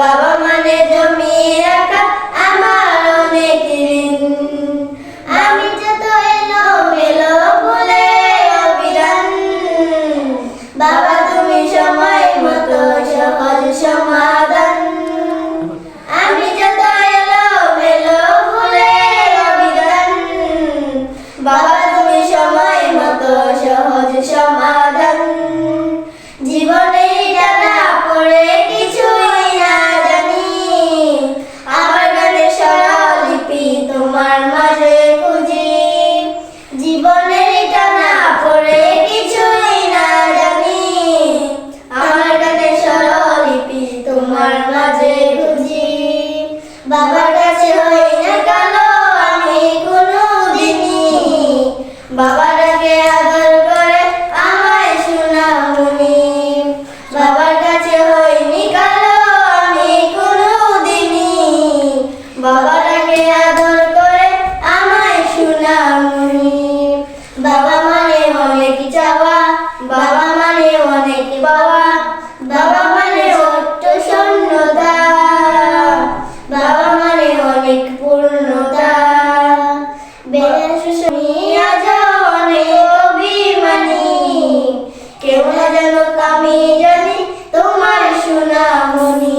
বাবা মানে জমি রাখা আমার অনেক ঋণ। আমি যত এলো মেলো বলে অবিরাম বাবা তুমি সময় মতো সহজ সমাধান। আমি যে এলো মেলো বলে অবিরাম বাবা তুমি সময় মতো সহজ সমাধান। বাবা আদর করে আমায় শোনামনি বাবার কাছে হইনি কালো, আমি কোনো দিনই বাবা আদর করে আমায় শোনামনি বাবা মানে অনেক চাওয়া, বাবা মানে অনেক বাবা বাবা মানে অট্ট শূন্যতা বাবা মানে অনেক পূর্ণতা। বেশ শুনিয়া যা কেউ না জানো আমি জানি তোমার সোনামণি